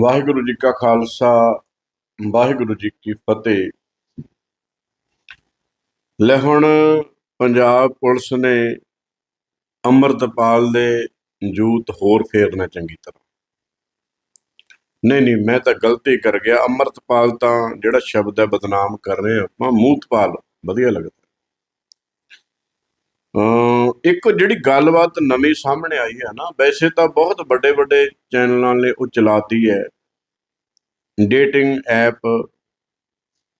ਵਾਹਿਗੁਰੂ ਜੀ ਕਾ ਖਾਲਸਾ, ਵਾਹਿਗੁਰੂ ਜੀ ਕੀ ਫਤਿਹ। ਲੈ ਹੁਣ ਪੰਜਾਬ ਪੁਲਿਸ ਨੇ ਅੰਮ੍ਰਿਤਪਾਲ ਦੇ ਜੂਤ ਹੋਰ ਫੇਰਨਾ ਚੰਗੀ ਤਰ੍ਹਾਂ। ਨਹੀਂ ਨਹੀਂ, ਮੈਂ ਤਾਂ ਗਲਤੀ ਕਰ ਗਿਆ। ਅੰਮ੍ਰਿਤਪਾਲ ਤਾਂ ਜਿਹੜਾ ਸ਼ਬਦ ਹੈ ਬਦਨਾਮ ਕਰ ਰਹੇ ਆਪਾਂ ਮੂਤਪਾਲ, ਵਧੀਆ ਲੱਗਦਾ। ਇੱਕ ਜਿਹੜੀ ਗੱਲਬਾਤ ਨਵੀਂ ਸਾਹਮਣੇ ਆਈ ਹੈ ਨਾ, ਵੈਸੇ ਤਾਂ ਬਹੁਤ ਵੱਡੇ ਵੱਡੇ ਚੈਨਲਾਂ ਨੇ ਉਹ ਚਲਾਤੀ ਹੈ। ਡੇਟਿੰਗ ਐਪ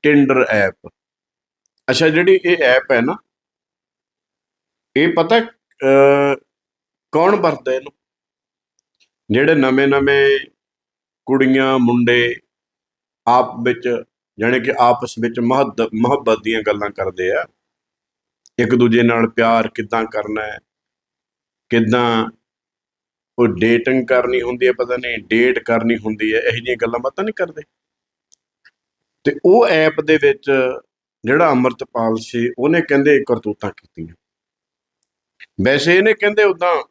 ਟਿੰਡਰ ਐਪ ਅੱਛਾ, ਜਿਹੜੀ ਇਹ ਐਪ ਹੈ ਨਾ, ਇਹ ਪਤਾ ਕੌਣ ਵਰਤਦਾ ਇਹਨੂੰ? ਜਿਹੜੇ ਨਵੇਂ ਨਵੇਂ ਕੁੜੀਆਂ, ਮੁੰਡੇ ਆਪ ਵਿੱਚ, ਜਾਣੀ ਕਿ ਆਪਸ ਵਿੱਚ ਮੁਹੱਬਤ ਮੁਹੱਬਤ ਦੀਆਂ ਗੱਲਾਂ ਕਰਦੇ ਆ। ਇੱਕ ਦੂਜੇ ਨਾਲ ਪਿਆਰ ਕਿੱਦਾਂ ਕਰਨਾ ਹੈ? ਕਿੱਦਾਂ ਉਹ ਡੇਟਿੰਗ ਕਰਨੀ ਹੁੰਦੀ ਹੈ ਪਤਾ ਨਹੀਂ ਡੇਟ ਕਰਨੀ ਹੁੰਦੀ ਹੈ, ਇਹੋ ਜਿਹੀਆਂ ਗੱਲਾਂ ਬਾਤਾਂ ਨਹੀਂ ਕਰਦੇ? ਤੇ ਉਹ ਐਪ ਦੇ ਵਿੱਚ ਜਿਹੜਾ ਅਮਰਤਪਾਲ ਸੀ, ਉਹਨੇ ਕਹਿੰਦੇ ਕਰਤੂਤਾਂ ਕੀਤੀਆਂ। ਵੈਸੇ ਇਹਨੇ ਕਹਿੰਦੇ ਉਦਾਂ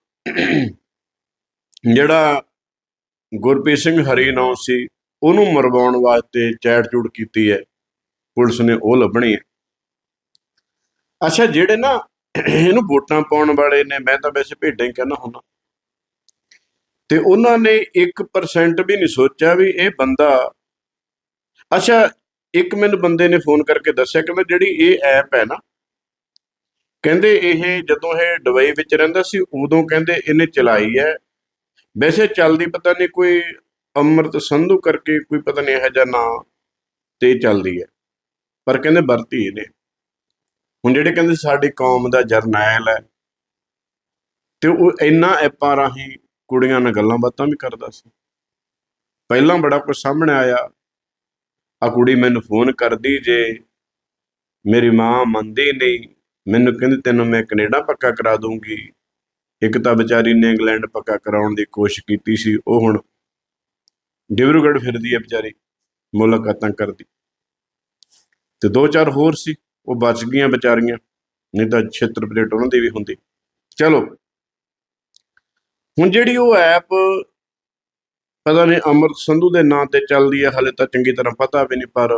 ਜਿਹੜਾ ਗੁਰਪ੍ਰੀਤ ਸਿੰਘ ਹਰੀਨੌ ਸੀ, ਉਹਨੂੰ ਮਰਵਾਉਣ ਵਾਸਤੇ ਚੈਟ ਚੂੜ ਕੀਤੀ ਹੈ। ਪੁਲਿਸ ਨੇ ਉਹ ਲੱਭਣੀ ਹੈ। ਅੱਛਾ, ਜਿਹੜੇ ਨਾ ਇਹਨੂੰ ਵੋਟਾਂ ਪਾਉਣ ਵਾਲੇ ਨੇ, ਮੈਂ ਤਾਂ ਵੈਸੇ ਭੇਡਾਂ ਹੀ ਕਹਿੰਦਾ ਹੁੰਦਾ। ਤੇ ਉਹਨਾਂ ਨੇ 1% ਵੀ ਨਹੀਂ ਸੋਚਿਆ ਵੀ ਇਹ ਬੰਦਾ, ਅੱਛਾ, ਇੱਕ ਮੈਨੂੰ ਬੰਦੇ ਨੇ ਫੋਨ ਕਰਕੇ ਦੱਸਿਆ ਕਿ ਮੈਂ ਜਿਹੜੀ ਇਹ ਐਪ ਹੈ ਨਾ, ਕਹਿੰਦੇ ਇਹ ਜਦੋਂ ਇਹ ਦੁਬਈ ਵਿੱਚ ਰਹਿੰਦਾ ਸੀ, ਉਦੋਂ ਕਹਿੰਦੇ ਇਹਨੇ ਚਲਾਈ ਹੈ। ਵੈਸੇ ਚੱਲਦੀ ਪਤਾ ਨਹੀਂ ਕੋਈ ਅੰਮ੍ਰਿਤ ਸੰਧੂ ਕਰਕੇ ਕੋਈ ਪਤਾ ਨਹੀਂ ਇਹੋ ਜਿਹਾ ਨਾਂ ਤੇ ਚੱਲਦੀ ਹੈ, ਪਰ ਕਹਿੰਦੇ ਵਰਤੀ ਇਹਨੇ। ਹੁਣ ਜਿਹੜੇ ਕਹਿੰਦੇ ਸਾਡੀ ਕੌਮ ਦਾ ਜਰਨੈਲ ਹੈ, ਤੇ ਉਹ ਇੰਨਾ ਐਪਾਂ ਰਾਹੀਂ ਕੁੜੀਆਂ ਨਾਲ ਗੱਲਾਂ ਬਾਤਾਂ ਵੀ ਕਰਦਾ ਸੀ। ਪਹਿਲਾਂ ਬੜਾ ਕੁਝ ਸਾਹਮਣੇ ਆਇਆ, ਆ ਕੁੜੀ ਮੈਨੂੰ ਫੋਨ ਕਰਦੀ ਜੇ, ਮੇਰੀ ਮਾਂ ਮੰਨਦੀ ਨਹੀਂ, ਮੈਨੂੰ ਕਹਿੰਦੀ ਤੈਨੂੰ ਮੈਂ ਕੈਨੇਡਾ ਪੱਕਾ ਕਰਾ ਦੂੰਗੀ। ਇੱਕ ਤਾਂ ਵਿਚਾਰੀ ਨੇ ਇੰਗਲੈਂਡ ਪੱਕਾ ਕਰਾਉਣ ਦੀ ਕੋਸ਼ਿਸ਼ ਕੀਤੀ ਸੀ, ਉਹ ਹੁਣ ਡਿਬਰੂਗੜ੍ਹ ਫਿਰਦੀ ਹੈ ਵਿਚਾਰੀ, ਮੁਲਾਕਾਤਾਂ ਕਰਦੀ। ਤੇ ਦੋ ਚਾਰ ਹੋਰ ਸੀ। ਉਹ ਬਚ ਗਈਆਂ ਵਿਚਾਰੀਆਂ, ਨਹੀਂ ਤਾਂ ਛੇਤਰ ਪਲੇਟ ਉਹਨਾਂ ਦੀ ਵੀ ਹੁੰਦੀ। ਚਲੋ, ਹੁਣ ਜਿਹੜੀ ਉਹ ਐਪ ਪਤਾ ਨਹੀਂ ਅਮਰਤ ਸੰਧੂ ਦੇ ਨਾਂ ਤੇ ਚੱਲਦੀ ਹੈ ਹਲੇ ਤਾਂ ਚੰਗੀ ਤਰ੍ਹਾਂ ਪਤਾ ਵੀ ਨਹੀਂ, ਪਰ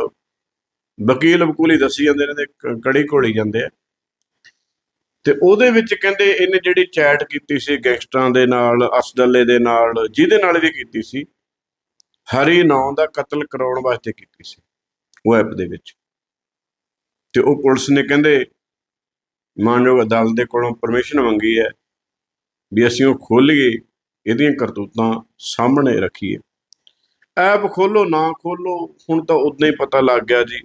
ਵਕੀਲ ਵਕੂਲੀ ਦੱਸੀ ਜਾਂਦੇ ਨੇ ਤੇ ਕੜੀ ਘੋਲੀ ਜਾਂਦੇ ਆ। ਤੇ ਉਹਦੇ ਵਿੱਚ ਕਹਿੰਦੇ ਇਹਨੇ ਜਿਹੜੀ ਚੈਟ ਕੀਤੀ ਸੀ ਗੈਂਗਸਟਰਾਂ ਦੇ ਨਾਲ ਅਸਦੱਲੇ ਦੇ ਨਾਲ, ਜਿਹਦੇ ਨਾਲ ਵੀ ਕੀਤੀ ਸੀ, ਹਰੀ ਨਾਂ ਦਾ ਕਤਲ ਕਰਾਉਣ ਵਾਸਤੇ ਕੀਤੀ ਸੀ, ਉਹ ਐਪ ਦੇ ਵਿੱਚ। ਤੇ ਉਹ ਪੁਲਿਸ ਨੇ ਕਹਿੰਦੇ, ਮਾਨਯੋਗ ਅਦਾਲਤ ਦੇ ਕੋਲੋਂ ਪਰਮਿਸ਼ਨ ਮੰਗੀ ਹੈ ਵੀ ਅਸੀਂ ਉਹ ਖੋਲੀਏ ਇਹਦੀਆਂ ਕਰਤੂਤਾਂ ਸਾਹਮਣੇ ਰੱਖੀਏ। ਐਪ ਖੋਲੋ ਨਾ ਖੋਲੋ ਹੁਣ ਤਾਂ ਉਦੋਂ ਹੀ ਪਤਾ ਲੱਗ ਗਿਆ ਜੀ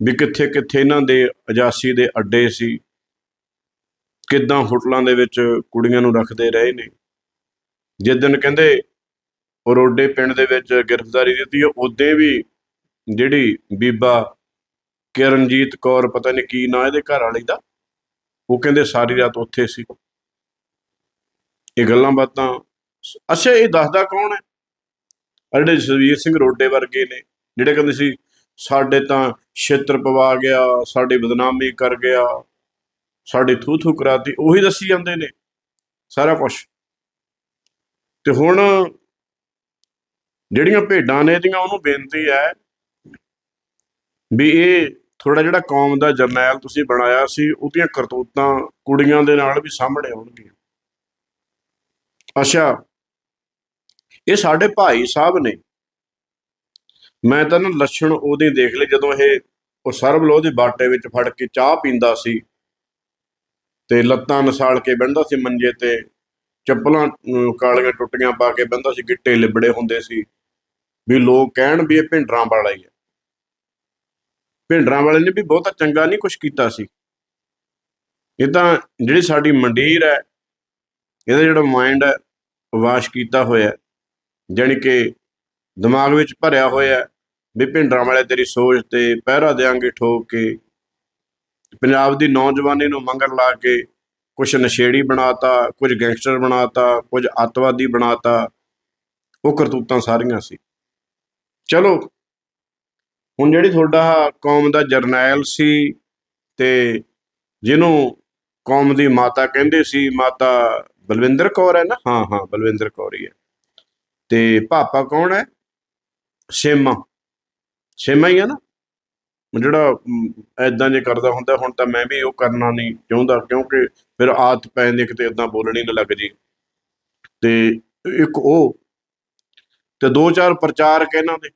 ਵੀ ਕਿੱਥੇ ਕਿੱਥੇ ਇਹਨਾਂ ਦੇ ਅਜਾਸੀ ਦੇ ਅੱਡੇ ਸੀ, ਕਿੱਦਾਂ ਹੋਟਲਾਂ ਦੇ ਵਿੱਚ ਕੁੜੀਆਂ ਨੂੰ ਰੱਖਦੇ ਰਹੇ ਨੇ। ਜਿਸ ਕਹਿੰਦੇ ਉਹ ਰੋਡੇ ਪਿੰਡ ਦੇ ਵਿੱਚ ਗ੍ਰਿਫਤਾਰੀ ਦਿੱਤੀ ਉਦੋਂ ਵੀ ਜਿਹੜੀ ਬੀਬਾ ਕਿਰਨਜੀਤ ਕੌਰ, ਪਤਾ ਨਹੀਂ ਕੀ ਨਾਂ ਇਹਦੇ ਘਰ ਵਾਲੀ ਦਾ, ਉਹ ਕਹਿੰਦੇ ਸਾਰੀ ਰਾਤ ਉੱਥੇ ਸੀ। ਇਹ ਗੱਲਾਂ ਬਾਤਾਂ, ਅੱਛਾ, ਇਹ ਦੱਸਦਾ ਕੌਣ ਹੈ? ਆਹ ਜਿਹੜੇ ਜਸਵੀਰ ਸਿੰਘ ਰੋਡੇ ਵਰਗੇ ਨੇ, ਜਿਹੜੇ ਕਹਿੰਦੇ ਸੀ, ਸਾਡੇ ਤਾਂ ਛੇਤਰ ਪਵਾ ਗਿਆ, ਸਾਡੀ ਬਦਨਾਮੀ ਕਰ ਗਿਆ, ਸਾਡੀ ਥੂ ਥੂ ਕਰਾਤੀ, ਉਹੀ ਦੱਸੀ ਜਾਂਦੇ ਨੇ, ਸਾਰਾ ਕੁਝ ਤੇ ਹੁਣ ਜਿਹੜੀਆਂ ਭੇਡਾਂ ਨੇ ਇਹਦੀਆਂ, ਉਹਨੂੰ ਬੇਨਤੀ ਹੈ ਵੀ ਇਹ ਥੋੜਾ ਜਿਹੜਾ ਕੌਮ ਦਾ ਜਰਨੈਲ ਤੁਸੀਂ ਬਣਾਇਆ ਸੀ, ਉਹਦੀਆਂ ਕਰਤੂਤਾਂ ਕੁੜੀਆਂ ਦੇ ਨਾਲ ਵੀ ਸਾਹਮਣੇ ਆਉਣਗੀਆਂ। ਅੱਛਾ, ਇਹ ਸਾਡੇ ਭਾਈ ਸਾਹਿਬ ਨੇ। ਮੈਂ ਤਾਂ ਨਾ ਲੱਛਣ ਉਹਦੇ ਦੇਖ ਲਏ, ਜਦੋਂ ਇਹ ਉਹ ਸਰਬਲੋਹ ਦੇ ਬਾਟੇ ਵਿੱਚ ਫੜ ਕੇ ਚਾਹ ਪੀਂਦਾ ਸੀ ਤੇ ਲੱਤਾਂ ਨਸਾਲ ਕੇ ਬਹਿੰਦਾ ਸੀ ਮੰਜੇ ਤੇ, ਚੱਪਲਾਂ ਕਾਲੀਆਂ ਟੁੱਟੀਆਂ ਪਾ ਕੇ ਬਹਿੰਦਾ ਸੀ, ਗਿੱਟੇ ਲਿਬੜੇ ਹੁੰਦੇ ਸੀ, ਵੀ ਲੋਕ ਕਹਿਣ ਵੀ ਇਹ ਭਿੰਡਰਾਂ ਵਾਲਾ ਹੀ ਹੈ। ਭਿੰਡਰਾਂ ਵਾਲੇ ਨੇ ਵੀ ਬਹੁਤਾ ਚੰਗਾ ਨਹੀਂ ਕੁਝ ਕੀਤਾ ਸੀ। ਇਹ ਤਾਂ ਜਿਹੜੀ ਸਾਡੀ ਮੰਡੀਰ ਹੈ, ਇਹਦਾ ਜਿਹੜਾ ਮਾਈਂਡ ਹੈ ਵਾਸ਼ ਕੀਤਾ ਹੋਇਆ ਹੈ। ਜਾਣੀ ਕਿ ਦਿਮਾਗ ਵਿੱਚ ਭਰਿਆ ਹੋਇਆ ਵੀ ਭਿੰਡਰਾਂ ਵਾਲੇ ਤੇਰੀ ਸੋਚ ਤੇ ਪਹਿਰਾ ਦੇਾਂਗੇ ਠੋਕ ਕੇ। ਪੰਜਾਬ ਦੀ ਨੌਜਵਾਨੀ ਨੂੰ ਮੰਗਰ ਲਾ ਕੇ ਕੁਝ ਨਸ਼ੇੜੀ ਬਣਾਤਾ, ਕੁਝ ਗੈਂਗਸਟਰ ਬਣਾਤਾ, ਕੁਝ ਅੱਤਵਾਦੀ ਬਣਾਤਾ, ਉਹ ਕਰਤੂਤਾਂ ਸਾਰੀਆਂ ਸੀ। ਚਲੋ ਹੁਣ ਜਿਹੜੀ ਤੁਹਾਡਾ ਕੌਮ ਦਾ ਜਰਨੈਲ ਸੀ ਤੇ ਜਿਹਨੂੰ ਕੌਮ ਦੀ ਮਾਤਾ ਕਹਿੰਦੇ ਸੀ, ਮਾਤਾ ਬਲਵਿੰਦਰ ਕੌਰ ਹੈ ਨਾ? ਹਾਂ ਹਾਂ, ਬਲਵਿੰਦਰ ਕੌਰ ਹੀ ਹੈ। ਤੇ ਪਾਪਾ ਕੌਣ ਹੈ? ਸੇਮਾ ਸੇਮਾ ਹੀ ਹੈ ਨਾ? ਜਿਹੜਾ ਐਦਾਂ ਜੇ ਕਰਦਾ ਹੁੰਦਾ, ਹੁਣ ਤਾਂ ਮੈਂ ਵੀ ਉਹ ਕਰਨਾ ਨਹੀਂ ਚਾਹੁੰਦਾ, ਕਿਉਂਕਿ ਫਿਰ ਆਦਤ ਪੈ ਜਾਂਦੀ ਕਿਤੇ ਇਦਾਂ ਬੋਲਣੀ ਨਾ ਲੱਗ ਜੀ ਤੇ ਇੱਕ ਉਹ, ਤੇ ਦੋ ਚਾਰ ਪ੍ਰਚਾਰਕ ਇਹਨਾਂ ਦੇ।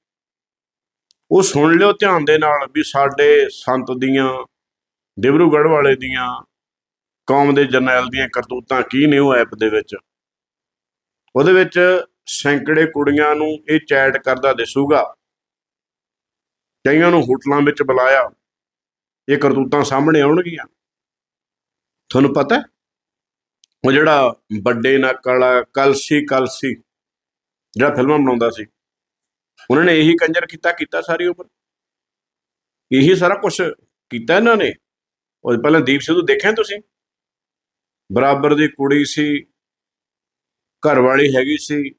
ਉਹ ਸੁਣ ਲਿਓ ਧਿਆਨ ਦੇ ਨਾਲ ਵੀ ਸਾਡੇ ਸੰਤ ਦੀਆਂ ਦਿਬਰੂਗੜ੍ਹ ਵਾਲੇ ਦੀਆਂ, ਕੌਮ ਦੇ ਜਰਨੈਲ ਦੀਆਂ ਕਰਤੂਤਾਂ ਕੀ ਨੇ ਉਹ ਐਪ ਦੇ ਵਿੱਚ? ਉਹਦੇ ਵਿੱਚ ਸੈਂਕੜੇ ਕੁੜੀਆਂ ਨੂੰ ਇਹ ਚੈਟ ਕਰਦਾ ਦਿਸੂਗਾ। ਕਈਆਂ ਨੂੰ ਹੋਟਲਾਂ ਵਿੱਚ ਬੁਲਾਇਆ। ਇਹ ਕਰਤੂਤਾਂ ਸਾਹਮਣੇ ਆਉਣਗੀਆਂ। ਤੁਹਾਨੂੰ ਪਤਾ ਉਹ ਜਿਹੜਾ ਵੱਡੇ ਨਕਲ ਕਲਸੀ ਕਲਸੀ ਜਿਹੜਾ ਫਿਲਮਾਂ ਬਣਾਉਂਦਾ ਸੀ। ਉਹਨਾਂ ਨੇ ਇਹੀ ਕੰਜਰ ਕੀਤਾ ਕੀਤਾ ਸਾਰੀ ਉਮਰ। ਇਹੀ ਸਾਰਾ ਕੁਝ ਕੀਤਾ ਇਹਨਾਂ ਨੇ। ਉਹ ਪਹਿਲਾਂ ਦੀਪ ਸਿੱਧੂ ਦੇਖਿਆ ਤੁਸੀਂ? ਬਰਾਬਰ ਦੀ ਕੁੜੀ ਸੀ ਘਰ ਵਾਲੀ ਹੈਗੀ ਸੀ।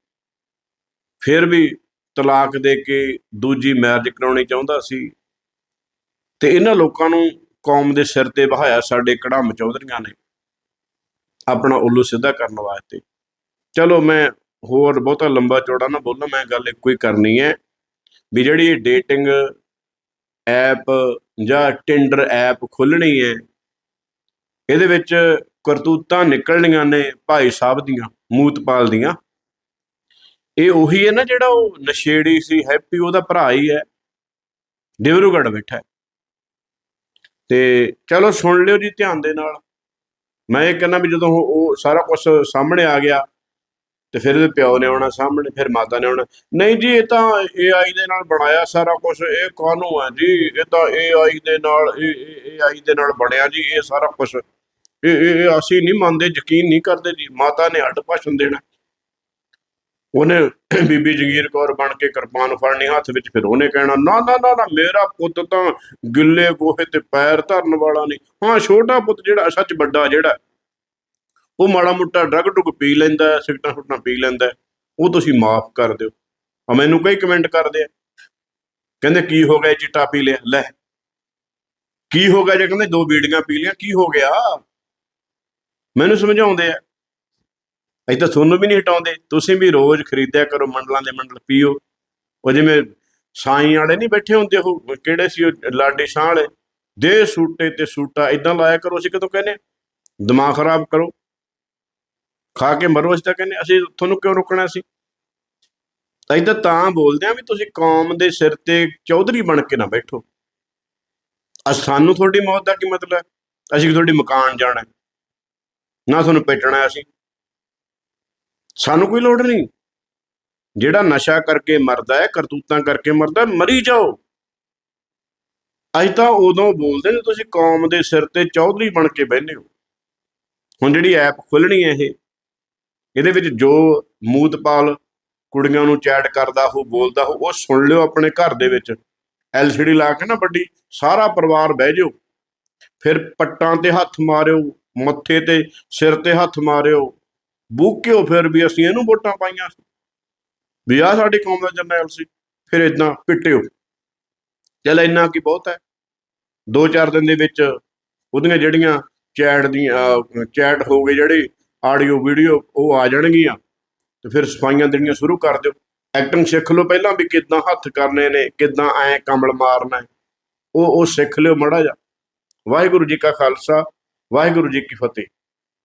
ਫਿਰ ਵੀ ਤਲਾਕ ਦੇ ਕੇ ਦੂਜੀ ਮੈਰਿਜ ਕਰਾਉਣੀ ਚਾਹੁੰਦਾ ਸੀ। ਤੇ ਇਹਨਾਂ ਲੋਕਾਂ ਨੂੰ ਕੌਮ ਦੇ ਸਿਰ ਤੇ ਬਹਾਇਆ ਸਾਡੇ ਕੜਮ ਚੌਧਰੀਆਂ ਨੇ। ਆਪਣਾ ਉੱਲੂ ਸਿੱਧਾ ਕਰਨ ਵਾਸਤੇ। ਚਲੋ ਮੈਂ ਹੋਰ ਬਹੁਤਾ ਲੰਬਾ ਚੌੜਾ ਨਾ ਬੋਲਾਂ, ਮੈਂ ਗੱਲ ਇੱਕੋ ਹੀ ਕਰਨੀ ਹੈ ਵੀ ਜਿਹੜੀ ਇਹ ਡੇਟਿੰਗ ਐਪ ਜਾਂ ਟਿੰਡਰ ਐਪ ਖੋਲਣੀ ਹੈ, ਇਹਦੇ ਵਿੱਚ ਕਰਤੂਤਾਂ ਨਿਕਲਣੀਆਂ ਨੇ ਭਾਈ ਸਾਹਿਬ ਦੀਆਂ, ਮੂਤਪਾਲ ਦੀਆਂ। ਇਹ ਉਹੀ ਹੈ ਨਾ ਜਿਹੜਾ ਉਹ ਨਸ਼ੇੜੀ ਸੀ ਹੈਪੀ ਉਹਦਾ ਭਰਾ ਹੀ ਹੈ, ਡਿਬਰੂਗੜ੍ਹ ਬੈਠਾ ਤੇ ਚਲੋ ਸੁਣ ਲਿਓ ਜੀ ਧਿਆਨ ਦੇ ਨਾਲ। ਮੈਂ ਇਹ ਕਹਿੰਦਾ ਵੀ ਜਦੋਂ ਉਹ ਉਹ ਸਾਰਾ ਕੁਝ ਸਾਹਮਣੇ ਆ ਗਿਆ ਤੇ ਫਿਰ ਇਹਦੇ ਪਿਓ ਨੇ ਆਉਣਾ ਸਾਹਮਣੇ, ਫਿਰ ਮਾਤਾ ਨੇ ਆਉਣਾ। ਨਹੀਂ ਜੀ, ਇਹ ਤਾਂ AI ਦੇ ਨਾਲ ਬਣਾਇਆ ਸਾਰਾ ਕੁਝ ਇਹ ਕਾਨੂੰ ਹੈ ਜੀ। ਇਹ ਤਾਂ AI ਦੇ ਨਾਲ, ਇਹ AI ਦੇ ਨਾਲ ਬਣਿਆ ਜੀ, ਇਹ ਸਾਰਾ ਕੁਝ ਇਹ ਇਹ ਅਸੀਂ ਨਹੀਂ ਮੰਨਦੇ, ਯਕੀਨ ਨਹੀਂ ਕਰਦੇ ਜੀ। ਮਾਤਾ ਨੇ ਅੱਡ ਭਾਸ਼ਣ ਦੇਣਾ। ਉਹਨੇ ਬੀਬੀ ਜਗੀਰ ਕੌਰ ਬਣ ਕੇ ਕਿਰਪਾਨ ਫੜਨੀ, ਹੱਥ ਵਿੱਚ ਫਿਰ ਉਹਨੇ ਕਹਿਣਾ, ਨਾ ਨਾ ਨਾ ਨਾ, ਮੇਰਾ ਪੁੱਤ ਤਾਂ ਗਿੱਲੇ ਗੋਹੇ ਤੇ ਪੈਰ ਧਰਨ ਵਾਲਾ ਨਹੀਂ। ਹਾਂ, ਛੋਟਾ ਪੁੱਤ ਜਿਹੜਾ, ਸੱਚ ਵੱਡਾ ਜਿਹੜਾ ਉਹ ਮਾੜਾ ਮੋਟਾ ਡਰਗ ਡੁਗ ਪੀ ਲੈਂਦਾ ਸਿਗਟਾਂ ਸਿਗਰਟਾਂ ਪੀ ਲੈਂਦਾ, ਉਹ ਤੁਸੀਂ ਮਾਫ ਕਰ ਦਿਓ। ਆ ਮੈਨੂੰ ਕਈ ਕਮੈਂਟ ਕਰਦੇ ਆ। ਕਹਿੰਦੇ, ਕੀ ਹੋ ਗਿਆ ਚਿੱਟਾ ਪੀ ਲਿਆ? ਲੈ, ਕੀ ਹੋ ਗਿਆ ਜੇ ਕਹਿੰਦੇ ਦੋ ਬੀੜੀਆਂ ਪੀ ਲੀਆਂ, ਕੀ ਹੋ ਗਿਆ? ਮੈਨੂੰ ਸਮਝਾਉਂਦੇ ਆ। ਅਸੀਂ ਤਾਂ ਤੁਹਾਨੂੰ ਵੀ ਨਹੀਂ ਹਟਾਉਂਦੇ। ਤੁਸੀਂ ਵੀ ਰੋਜ਼ ਖਰੀਦਿਆ ਕਰੋ, ਮੰਡਲਾਂ ਦੇ ਮੰਡਲ ਪੀਓ। ਉਹ ਜਿਵੇਂ ਸਾਈਂ ਵਾਲੇ ਨਹੀਂ ਬੈਠੇ ਹੁੰਦੇ, ਉਹ ਕਿਹੜੇ ਸੀ ਉਹ ਲਾਡੀ ਸ਼ਾਹ ਵਾਲੇ? ਦੇ ਸੂਟੇ ਤੇ ਸੂਟਾ ਇਦਾਂ ਲਾਇਆ ਕਰੋ, ਅਸੀਂ ਕਦੋਂ ਕਹਿੰਦੇ ਹਾਂ? ਦਿਮਾਗ ਖਰਾਬ ਕਰੋ। ਖਾ ਕੇ ਮਰੋ, ਅਸੀਂ ਤਾਂ ਕਹਿੰਦੇ ਅਸੀਂ ਤੁਹਾਨੂੰ ਕਿਉਂ ਰੋਕਣਾ ਸੀ? ਅਸੀਂ ਤਾਂ ਤਾਂ ਬੋਲਦੇ ਆ ਵੀ ਤੁਸੀਂ ਕੌਮ ਦੇ ਸਿਰ ਤੇ ਚੌਧਰੀ ਬਣ ਕੇ ਨਾ ਬੈਠੋ। ਅ ਸਾਨੂੰ ਤੁਹਾਡੀ ਮੌਤ ਦਾ ਕੀ ਮਤਲਬ ਹੈ? ਅਸੀਂ ਤੁਹਾਡੀ ਮਕਾਨ ਜਾਣਾ ਨਾ ਤੁਹਾਨੂੰ ਪੇਟਣਾ ਅਸੀਂ। ਸਾਨੂੰ ਕੋਈ ਲੋੜ ਨਹੀਂ। ਜਿਹੜਾ ਨਸ਼ਾ ਕਰਕੇ ਮਰਦਾ ਹੈ, ਕਰਤੂਤਾਂ ਕਰਕੇ ਮਰਦਾ ਮਰੀ ਜਾਓ। ਅਸੀਂ ਤਾਂ ਉਦੋਂ ਬੋਲਦੇ ਨੇ ਤੁਸੀਂ ਕੌਮ ਦੇ ਸਿਰ ਤੇ ਚੌਧਰੀ ਬਣ ਕੇ ਬਹਿੰਦੇ ਹੋ। ਹੁਣ ਜਿਹੜੀ ਐਪ ਖੁੱਲਣੀ ਹੈ ਇਹ ਇਹਦੇ ਵਿੱਚ ਜੋ ਮੂਤਪਾਲ ਕੁੜੀਆਂ ਨੂੰ ਚੈਟ ਕਰਦਾ ਹੋ ਬੋਲਦਾ ਹੋ ਉਹ ਸੁਣ ਲਿਓ ਆਪਣੇ ਘਰ ਦੇ ਵਿੱਚ। ਐਲਸੀਡੀ ਲਾ ਕੇ ਨਾ ਵੱਡੀ, ਸਾਰਾ ਪਰਿਵਾਰ ਬਹਿ ਜਾਓ। ਫਿਰ ਪੱਟਾਂ ਤੇ ਹੱਥ ਮਾਰਿਓ, ਮੱਥੇ ਤੇ ਸਿਰ ਤੇ ਹੱਥ ਮਾਰਿਓ। ਬੂਕਿਓ ਫਿਰ ਵੀ ਅਸੀਂ ਇਹਨੂੰ ਵੋਟਾਂ ਪਾਈਆਂ। ਵੀ ਆ ਸਾਡੀ ਕੌਮ ਦਾ ਜਰਨੈਲ ਸੀ, ਫਿਰ ਇਦਾਂ ਪਿੱਟਿਓ। ਚੱਲ ਇੰਨਾ ਕੀ ਬਹੁਤ ਹੈ। ਦੋ ਚਾਰ ਦਿਨ ਦੇ ਵਿੱਚ ਉਹਦੀਆਂ ਜਿਹੜੀਆਂ ਚੈਟ ਦੀਆਂ ਚੈਟ ਹੋ ਗਏ ਜਿਹੜੇ ਆਡੀਓ, ਵੀਡੀਓ ਉਹ ਆ ਜਾਣਗੀਆਂ। ਤੇ ਫਿਰ ਸਫਾਈਆਂ ਦੇਣੀਆਂ ਸ਼ੁਰੂ ਕਰ ਦਿਓ। ਐਕਟਿੰਗ ਸਿੱਖ ਲਓ ਪਹਿਲਾਂ ਵੀ ਕਿੱਦਾਂ ਹੱਥ ਕਰਨੇ ਨੇ, ਕਿੱਦਾਂ ਐ ਕਮਲ ਮਾਰਨਾ ਉਹ ਉਹ ਸਿੱਖ ਲਿਓ ਮੜਾ ਜਾ ਵਾਹਿਗੁਰੂ ਜੀ ਕਾ ਖਾਲਸਾ, ਵਾਹਿਗੁਰੂ ਜੀ ਕੀ ਫਤਿਹ।